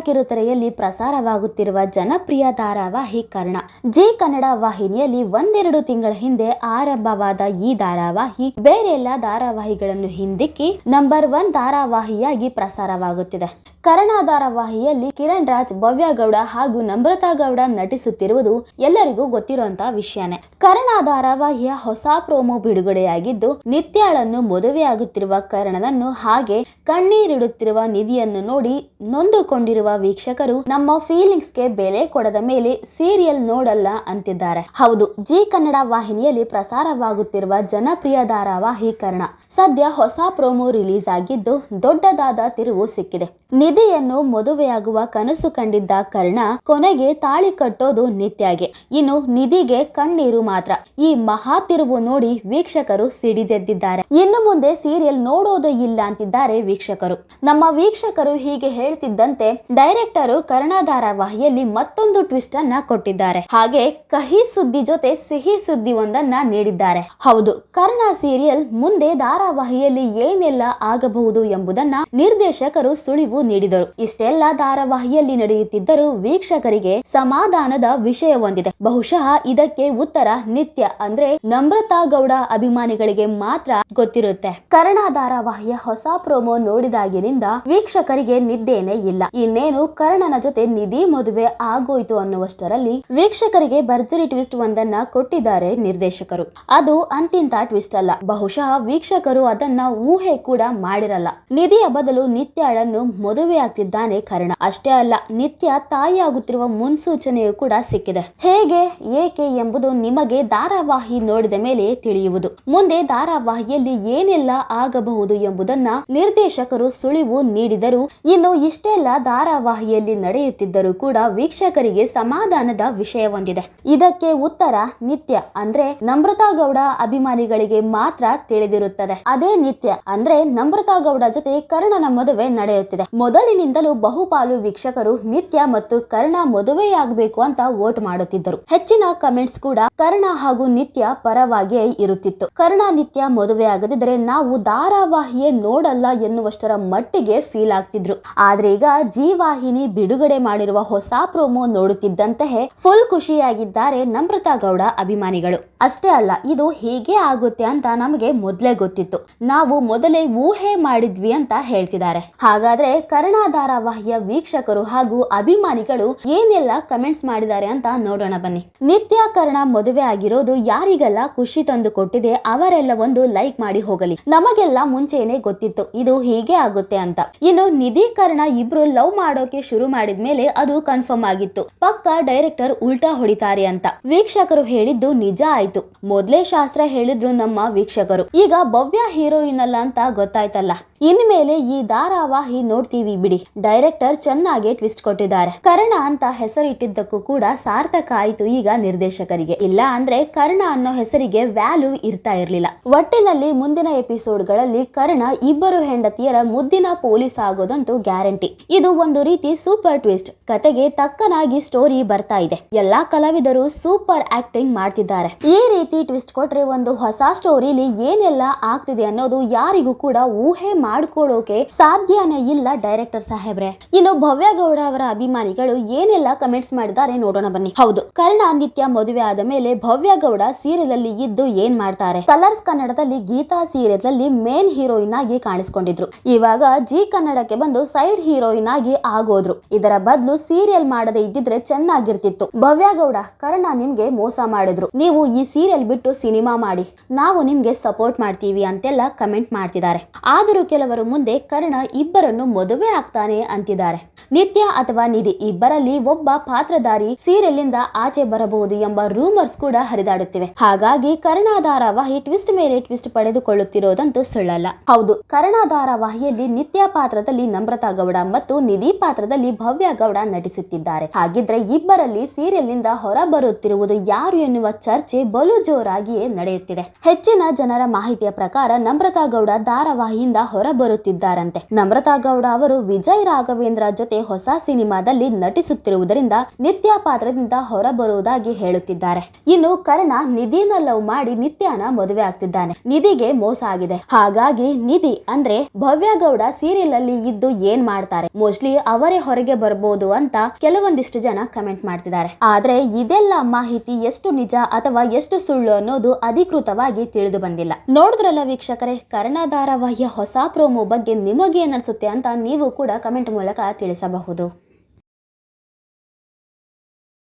ಕಿರುತೆರೆಯಲ್ಲಿ ಪ್ರಸಾರವಾಗುತ್ತಿರುವ ಜನಪ್ರಿಯ ಧಾರಾವಾಹಿ ಕರ್ಣ. ಜಿ ಕನ್ನಡ ವಾಹಿನಿಯಲ್ಲಿ ಒಂದೆರಡು ತಿಂಗಳ ಹಿಂದೆ ಆರಂಭವಾದ ಈ ಧಾರಾವಾಹಿ ಬೇರೆಲ್ಲ ಧಾರಾವಾಹಿಗಳನ್ನು ಹಿಂದಿಕ್ಕಿ ನಂಬರ್ ಒನ್ ಧಾರಾವಾಹಿಯಾಗಿ ಪ್ರಸಾರವಾಗುತ್ತಿದೆ. ಕರ್ಣ ಧಾರಾವಾಹಿಯಲ್ಲಿ ಕಿರಣ್ ರಾಜ್, ಭವ್ಯ ಗೌಡ ಹಾಗೂ ನಮ್ರತಾ ಗೌಡ ನಟಿಸುತ್ತಿರುವುದು ಎಲ್ಲರಿಗೂ ಗೊತ್ತಿರುವಂತಹ ವಿಷಯನೇ. ಕರ್ಣ ವಾಹಿಯ ಹೊಸ ಪ್ರೋಮೋ ಬಿಡುಗಡೆಯಾಗಿದ್ದು, ನಿತ್ಯಾಳನ್ನು ಮದುವೆಯಾಗುತ್ತಿರುವ ಕರ್ಣನನ್ನು ಹಾಗೆ ಕಣ್ಣೀರಿಡುತ್ತಿರುವ ನಿಧಿಯನ್ನು ನೋಡಿ ನೊಂದುಕೊಂಡಿರುವ ವೀಕ್ಷಕರು ನಮ್ಮ ಫೀಲಿಂಗ್ಸ್ಗೆ ಬೆಲೆ ಕೊಡದ ಮೇಲೆ ಸೀರಿಯಲ್ ನೋಡಲ್ಲ ಅಂತಿದ್ದಾರೆ. ಹೌದು, ಜಿ ಕನ್ನಡ ವಾಹಿನಿಯಲ್ಲಿ ಪ್ರಸಾರವಾಗುತ್ತಿರುವ ಜನಪ್ರಿಯ ಧಾರಾವಾಹಿ ಕರ್ಣ. ಸದ್ಯ ಹೊಸ ಪ್ರೋಮೋ ರಿಲೀಸ್ ಆಗಿದ್ದು, ದೊಡ್ಡದಾದ ತಿರುವು ಸಿಕ್ಕಿದೆ. ನಿಧಿಯನ್ನು ಮದುವೆಯಾಗುವ ಕನಸು ಕಂಡಿದ್ದ ಕರ್ಣ ಕೊನೆಗೆ ತಾಳಿ ಕಟ್ಟೋದು ನಿತ್ಯಾಗೆ. ಇನ್ನು ನಿಧಿಗೆ ಕಣ್ಣೀರು ಮಾತ್ರ. ಈ ಮಹಾ ತಿರುವು ನೋಡಿ ವೀಕ್ಷಕರು ಸಿಡಿದೆದ್ದಿದ್ದಾರೆ. ಇನ್ನು ಮುಂದೆ ಸೀರಿಯಲ್ ನೋಡೋದು ಇಲ್ಲ ಅಂತಿದ್ದಾರೆ ವೀಕ್ಷಕರು. ನಮ್ಮ ವೀಕ್ಷಕರು ಹೀಗೆ ಹೇಳ್ತಿದ್ದಂತೆ ಡೈರೆಕ್ಟರು ಕರ್ಣ ಧಾರಾವಾಹಿಯಲ್ಲಿ ಮತ್ತೊಂದು ಟ್ವಿಸ್ಟ್ ಅನ್ನ ಕೊಟ್ಟಿದ್ದಾರೆ. ಹಾಗೆ ಕಹಿ ಸುದ್ದಿ ಜೊತೆ ಸಿಹಿ ಸುದ್ದಿ ಒಂದನ್ನ ನೀಡಿದ್ದಾರೆ. ಹೌದು, ಕರ್ಣ ಸೀರಿಯಲ್ ಮುಂದೆ ಧಾರಾವಾಹಿಯಲ್ಲಿ ಏನೆಲ್ಲ ಆಗಬಹುದು ಎಂಬುದನ್ನ ನಿರ್ದೇಶಕರು ಸುಳಿವು ನೀಡಿದರು. ಇಷ್ಟೆಲ್ಲ ಧಾರಾವಾಹಿಯಲ್ಲಿ ನಡೆಯುತ್ತಿದ್ದರೂ ವೀಕ್ಷಕರಿಗೆ ಸಮಾಧಾನದ ವಿಷಯ ಹೊಂದಿದೆ. ಬಹುಶಃ ಇದಕ್ಕೆ ಉತ್ತರ ನಿತ್ಯ ಅಂದ್ರೆ ನಮ್ರತಾ ಗೌಡ ಅಭಿಮಾನಿಗಳಿಗೆ ಮಾತ್ರ ಗೊತ್ತಿರುತ್ತೆ. ಕರ್ಣ ಧಾರಾವಾಹಿಯ ಹೊಸ ಪ್ರೋಮೋ ನೋಡಿದಾಗಿನಿಂದ ವೀಕ್ಷಕರಿಗೆ ನಿದ್ದೇನೆ ಇಲ್ಲ. ಇನ್ನೇನು ಕರ್ಣನ ಜೊತೆ ನಿಧಿ ಮದುವೆ ಆಗೋಯ್ತು ಅನ್ನುವಷ್ಟರಲ್ಲಿ ವೀಕ್ಷಕರಿಗೆ ಭರ್ಜರಿ ಟ್ವಿಸ್ಟ್ ಒಂದನ್ನ ಕೊಟ್ಟಿದ್ದಾರೆ ನಿರ್ದೇಶಕರು. ಅದು ಅಂತಿಂತ ಟ್ವಿಸ್ಟ್ ಅಲ್ಲ. ಬಹುಶಃ ವೀಕ್ಷಕರು ಅದನ್ನ ಊಹೆ ಕೂಡ ಮಾಡಿರಲ್ಲ. ನಿಧಿಯ ಬದಲು ನಿತ್ಯಾಳನ್ನು ಮದುವೆಯಾಗ್ತಿದ್ದಾನೆ ಕರ್ಣ. ಅಷ್ಟೇ ಅಲ್ಲ, ನಿತ್ಯ ತಾಯಿಯಾಗುತ್ತಿರುವ ಮುನ್ಸೂಚನೆಯು ಕೂಡ ಸಿಕ್ಕಿದೆ. ಹೇಗೆ, ಏಕೆ ಎಂಬುದು ನಿಮಗೆ ಧಾರಾವಾಹಿ ನೋಡಿದ ಮೇಲೆ ತಿಳಿಯುವುದು. ಮುಂದೆ ಧಾರಾವಾಹಿಯಲ್ಲಿ ಏನೆಲ್ಲ ಆಗಬಹುದು ಎಂಬುದನ್ನ ನಿರ್ದೇಶಕರು ಸುಳಿವು ನೀಡಿದರು, ಇನ್ನು ಇಷ್ಟೆಲ್ಲ ಧಾರಾವಾಹಿಯಲ್ಲಿ ನಡೆಯುತ್ತಿದ್ದರೂ ಕೂಡ ವೀಕ್ಷಕರಿಗೆ ಸಮಾಧಾನದ ವಿಷಯ ಹೊಂದಿದೆ. ಇದಕ್ಕೆ ಉತ್ತರ ನಿತ್ಯ, ಅಂದ್ರೆ ನಮ್ರತಾ ಗೌಡ ಅಭಿಮಾನಿಗಳಿಗೆ ಮಾತ್ರ ತಿಳಿದಿರುತ್ತದೆ. ಅದೇ ನಿತ್ಯ, ಅಂದ್ರೆ ನಮ್ರತಾ ಗೌಡ ಜೊತೆ ಕರ್ಣನ ಮದುವೆ ನಡೆಯುತ್ತಿದೆ. ಮೊದಲಿನಿಂದಲೂ ಬಹುಪಾಲು ವೀಕ್ಷಕರು ನಿತ್ಯ ಮತ್ತು ಕರ್ಣ ಮದುವೆಯಾಗಬೇಕು ಅಂತ ವೋಟ್ ಮಾಡುತ್ತಿದ್ದರು. ಹೆಚ್ಚಿನ ಕಮೆಂಟ್ಸ್ ಕೂಡ ಕರ್ಣ ಹಾಗೂ ನಿತ್ಯ ಪರವಾಗಿಯೇ ಇರುತ್ತಿತ್ತು. ಕರ್ಣ ನಿತ್ಯ ಮದುವೆಯಾಗದಿದ್ದರೆ ನಾವು ಧಾರಾವಾಹಿಯೇ ನೋಡಲ್ಲ ಎನ್ನುವಷ್ಟರ ಮಟ್ಟಿಗೆ ಫೀಲ್ ಆಗ್ತಿದ್ರು. ಆದ್ರೆ ಈಗ ಜೀವಾಹಿನಿ ಬಿಡುಗಡೆ ಮಾಡಿರುವ ಹೊಸ ಪ್ರೋಮೋ ನೋಡುತ್ತಿದ್ದಂತೆಯೇ ಫುಲ್ ಖುಷಿಯಾಗಿದ್ದಾರೆ ನಮ್ರತಾ ಗೌಡ ಅಭಿಮಾನಿಗಳು. ಅಷ್ಟೇ ಅಲ್ಲ, ಇದು ಹೀಗೆ ಆಗುತ್ತೆ ಅಂತ ನಮಗೆ ಮೊದಲೇ ಗೊತ್ತಿತ್ತು. ನಾವು ಮೊದಲೇ ಊಹೆ ಮಾಡಿದ್ವಿ ಅಂತ ಹೇಳ್ತಿದ್ದಾರೆ. ಹಾಗಾದ್ರೆ ಕರ್ಣ ಧಾರಾವಾಹಿಯ ವೀಕ್ಷಕರು ಹಾಗೂ ಅಭಿಮಾನಿಗಳು ಏನೆಲ್ಲ ಕಮೆಂಟ್ಸ್ ಮಾಡಿದ್ದಾರೆ ಅಂತ ನೋಡೋಣ ಬನ್ನಿ. ನಿತ್ಯ ಕರ್ಣ ಮದುವೆ ಆಗಿರೋದು ಯಾರಿಗೆಲ್ಲ ಖುಷಿ ತಂದು ಕೊಟ್ಟಿದೆ ಅವರೆಲ್ಲ ಒಂದು ಲೈಕ್ ಮಾಡಿ ಹೋಗಲಿ. ನಮಗೆಲ್ಲ ಮುಂಚೆನೆ ಗೊತ್ತಿತ್ತು ಇದು ಹೀಗೆ ಆಗುತ್ತೆ ಅಂತ. ಇನ್ನು ನಿಧಿ ಕರ್ಣ ಇಬ್ರು ಲವ್ ಮಾಡೋಕೆ ಶುರು ಮಾಡಿದ್ಮೇಲೆ ಅದು ಕನ್ಫರ್ಮ್ ಆಗಿತ್ತು. ಪಕ್ಕ ಡೈರೆಕ್ಟರ್ ಉಲ್ಟಾ ಹೊಡಿತಾರೆ ಅಂತ. ವೀಕ್ಷಕರು ಹೇಳಿದ್ದು ನಿಜ ಆಯ್ತು. ಮೊದ್ಲೇ ಶಾಸ್ತ್ರ ಹೇಳಿದ್ರು ನಮ್ಮ ವೀಕ್ಷಕರು. ಈಗ ಭವ್ಯ ಹೀರೋಯಿನ್ ಅಲ್ಲ ಅಂತ ಗೊತ್ತಾಯ್ತಲ್ಲ. ಇನ್ಮೇಲೆ ಈ ಧಾರಾವಾಹಿ ನೋಡ್ತೀವಿ ಬಿಡಿ. ಡೈರೆಕ್ಟರ್ ಚೆನ್ನಾಗಿ ಟ್ವಿಸ್ಟ್ ಕೊಟ್ಟಿದ್ದಾರೆ. ಕರ್ಣ ಅಂತ ಹೆಸರಿಟ್ಟಿದ್ದಕ್ಕೂ ಕೂಡ ಸಾರ್ಥಕ ಆಯಿತು ಈಗ ನಿರ್ದೇಶಕರಿಗೆ. ಇಲ್ಲ ಅಂದ್ರೆ ಕರ್ಣ ಅನ್ನೋ ಹೆಸರಿಗೆ ವ್ಯಾಲ್ಯೂ ಇರ್ತಾ ಇರಲಿಲ್ಲ. ಒಟ್ಟಿನಲ್ಲಿ ಮುಂದಿನ ಎಪಿಸೋಡ್ಗಳಲ್ಲಿ ಕರ್ಣ ಇಬ್ಬರು ಹೆಂಡತಿಯರ ಮುದ್ದಿನ ಪೊಲೀಸ್ ಆಗೋದಂತೂ ಗ್ಯಾರಂಟಿ. ಇದು ಒಂದು ರೀತಿ ಸೂಪರ್ ಟ್ವಿಸ್ಟ್. ಕತೆಗೆ ತಕ್ಕನಾಗಿ ಸ್ಟೋರಿ ಬರ್ತಾ ಇದೆ. ಎಲ್ಲಾ ಕಲಾವಿದರು ಸೂಪರ್ ಆಕ್ಟಿಂಗ್ ಮಾಡ್ತಿದ್ದಾರೆ. ಈ ರೀತಿ ಟ್ವಿಸ್ಟ್ ಕೊಟ್ರೆ ಒಂದು ಹೊಸ ಸ್ಟೋರಿಲಿ ಏನೆಲ್ಲ ಆಗ್ತಿದೆ ಅನ್ನೋದು ಯಾರಿಗೂ ಕೂಡ ಊಹೆ ಮಾಡ್ಕೊಳ್ಳೋಕೆ ಸಾಧ್ಯನೇ ಇಲ್ಲ ಡೈರೆಕ್ಟರ್ ಸಾಹೇಬ್ರೆ, ಇನ್ನು ಭವ್ಯ ಗೌಡ ಅವರ ಅಭಿಮಾನಿಗಳು ಏನೆಲ್ಲ ಕಮೆಂಟ್ಸ್ ಮಾಡಿದ್ದಾರೆ ನೋಡೋಣ ಬನ್ನಿ. ಹೌದು, ಕರ್ಣ ನಿತ್ಯ ಮದುವೆ ಆದ ಮೇಲೆ ಭವ್ಯ ಗೌಡ ಸೀರಿಯಲ್ ಅಲ್ಲಿ ಇದ್ದು ಏನ್ ಮಾಡ್ತಾರೆ? ಕಲರ್ಸ್ ಕನ್ನಡದಲ್ಲಿ ಗೀತಾ ಸೀರಿಯಲ್ ಮೇನ್ ಹೀರೋಯಿನ್ ಆಗಿ ಕಾಣಿಸ್ಕೊಂಡಿದ್ರು. ಇವಾಗ ಜಿ ಕನ್ನಡಕ್ಕೆ ಬಂದು ಸೈಡ್ ಹೀರೋಯಿನ್ ಆಗಿ ಆಗೋದ್ರು. ಇದರ ಬದಲು ಸೀರಿಯಲ್ ಮಾಡದೆ ಇದ್ದಿದ್ರೆ ಚೆನ್ನಾಗಿರ್ತಿತ್ತು. ಭವ್ಯ ಗೌಡ, ಕರ್ಣ ನಿಮ್ಗೆ ಮೋಸ ಮಾಡಿದ್ರು. ನೀವು ಈ ಸೀರಿಯಲ್ ಬಿಟ್ಟು ಸಿನಿಮಾ ಮಾಡಿ. ನಾವು ನಿಮ್ಗೆ ಸಪೋರ್ಟ್ ಮಾಡ್ತೀವಿ ಅಂತೆಲ್ಲ ಕಮೆಂಟ್ ಮಾಡ್ತಿದ್ದಾರೆ. ಆದರೂ ಕೆಲವರು ಮುಂದೆ ಕರ್ಣ ಇಬ್ಬರನ್ನು ಮದುವೆ ಆಗ್ತಾನೆ ಅಂತಿದ್ದಾರೆ. ನಿತ್ಯ ಅಥವಾ ನಿಧಿ ಇಬ್ಬರಲ್ಲಿ ಒಬ್ಬ ಪಾತ್ರಧಾರಿ ಸೀರಿಯಲ್ ಇಂದ ಆಚೆ ಬರಬಹುದು ಎಂಬ ರೂಮರ್ಸ್ ಕೂಡ ಹರಿದಾಡುತ್ತಿವೆ. ಹಾಗಾಗಿ ಕರ್ಣ ಧಾರಾವಾಹಿ ಟ್ವಿಸ್ಟ್ ಮೇಲೆ ಟ್ವಿಸ್ಟ್ ಪಡೆದುಕೊಳ್ಳುತ್ತಿರುವುದಂತೂ ಸುಳ್ಳಲ್ಲ. ಹೌದು ಕರ್ಣ ಧಾರಾವಾಹಿಯಲ್ಲಿ ನಿತ್ಯ ಪಾತ್ರದಲ್ಲಿ ನಮ್ರತಾ ಗೌಡ ಮತ್ತು ನಿಧಿ ಪಾತ್ರದಲ್ಲಿ ಭವ್ಯ ಗೌಡ ನಟಿಸುತ್ತಿದ್ದಾರೆ. ಹಾಗಿದ್ರೆ ಇಬ್ಬರಲ್ಲಿ ಸೀರಿಯಲ್ನಿಂದ ಹೊರ ಬರುತ್ತಿರುವುದು ಯಾರು ಎನ್ನುವ ಚರ್ಚೆ ಬಲು ಜೋರಾಗಿಯೇ ನಡೆಯುತ್ತಿದೆ. ಹೆಚ್ಚಿನ ಜನರ ಮಾಹಿತಿಯ ಪ್ರಕಾರ ನಮ್ರತಾ ಗೌಡ ಧಾರಾವಾಹಿಯಿಂದ ಹೊರ ಬರುತ್ತಿದ್ದಾರಂತೆ ನಮ್ರತಾ ಗೌಡ ಅವರು ವಿಜಯ್ ರಾಘವೇಂದ್ರ ಜೊತೆ ಹೊಸ ಸಿನಿಮಾದಲ್ಲಿ ನಟಿಸುತ್ತಿರುವುದರಿಂದ ನಿತ್ಯ ಪಾತ್ರದಿಂದ ಹೊರಬರುವುದಾಗಿ ಹೇಳುತ್ತಿದ್ದಾರೆ. ಇನ್ನು ಕರ್ಣ ನಿಧಿನ ಲವ್ ಮಾಡಿ ನಿತ್ಯನ ಮದುವೆ ಆಗ್ತಿದ್ದಾನೆ. ನಿಧಿಗೆ ಮೋಸ ಆಗಿದೆ. ಹಾಗಾಗಿ ನಿಧಿ ಅಂದ್ರೆ ಭವ್ಯಗೌಡ ಸೀರಿಯಲ್ ಅಲ್ಲಿ ಇದ್ದು ಏನ್ ಮಾಡ್ತಾರೆ? ಮೋಸ್ಟ್ಲಿ ಅವರೇ ಹೊರಗೆ ಬರಬಹುದು ಅಂತ ಕೆಲವೊಂದಿಷ್ಟು ಜನ ಕಮೆಂಟ್ ಮಾಡ್ತಿದ್ದಾರೆ. ಆದ್ರೆ ಇದೆಲ್ಲ ಮಾಹಿತಿ ಎಷ್ಟು ನಿಜ ಅಥವಾ ಎಷ್ಟು ಸುಳ್ಳು ಅನ್ನೋದು ಅಧಿಕೃತವಾಗಿ ತಿಳಿದು ಬಂದಿಲ್ಲ. ನೋಡಿದ್ರಲ್ಲ ವೀಕ್ಷಕರೇ ಕರ್ಣ ಧಾರಾವಾಹಿಯ ಹೊಸ ಪ್ರೋಮೋ ಬಗ್ಗೆ ನಿಮಗೆ ಏನನ್ಸುತ್ತೆ ಅಂತ ನೀವು ಕೂಡ ಕಮೆಂಟ್ ಮೂಲಕ ತಿಳಿಸಬಹುದು.